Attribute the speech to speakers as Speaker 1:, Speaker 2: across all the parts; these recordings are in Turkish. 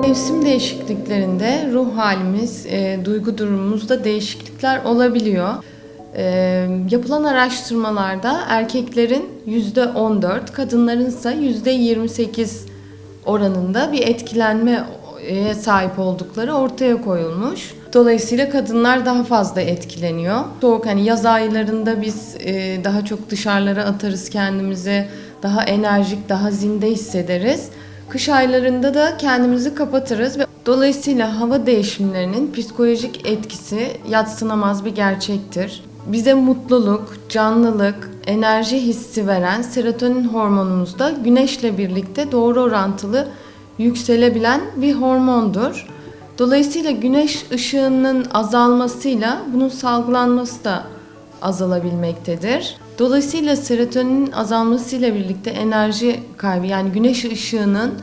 Speaker 1: mevsim değişikliklerinde ruh halimiz, e, duygu durumumuzda değişiklikler olabiliyor. E, yapılan araştırmalarda erkeklerin %14, kadınların ise %28 oranında bir etkilenmeye sahip oldukları ortaya koyulmuş. Dolayısıyla kadınlar daha fazla etkileniyor. Soğuk hani yaz aylarında biz e, daha çok dışarılara atarız kendimizi, daha enerjik, daha zinde hissederiz. Kış aylarında da kendimizi kapatırız ve dolayısıyla hava değişimlerinin psikolojik etkisi yatsınamaz bir gerçektir. Bize mutluluk, canlılık, enerji hissi veren serotonin hormonumuz da güneşle birlikte doğru orantılı yükselebilen bir hormondur. Dolayısıyla güneş ışığının azalmasıyla bunun salgılanması da azalabilmektedir. Dolayısıyla serotoninin azalmasıyla birlikte enerji kaybı yani güneş ışığının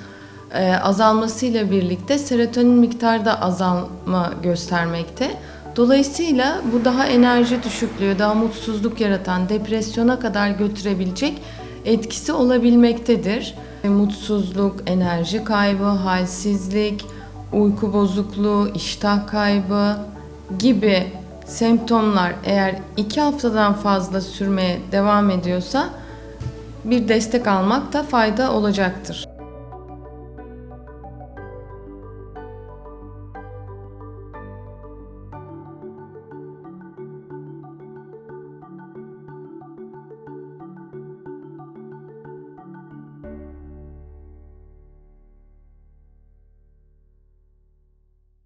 Speaker 1: e, azalmasıyla birlikte serotonin miktarı da azalma göstermekte. Dolayısıyla bu daha enerji düşüklüğü, daha mutsuzluk yaratan, depresyona kadar götürebilecek etkisi olabilmektedir. Mutsuzluk, enerji kaybı, halsizlik, uyku bozukluğu, iştah kaybı gibi semptomlar eğer iki haftadan fazla sürmeye devam ediyorsa bir destek almakta fayda olacaktır.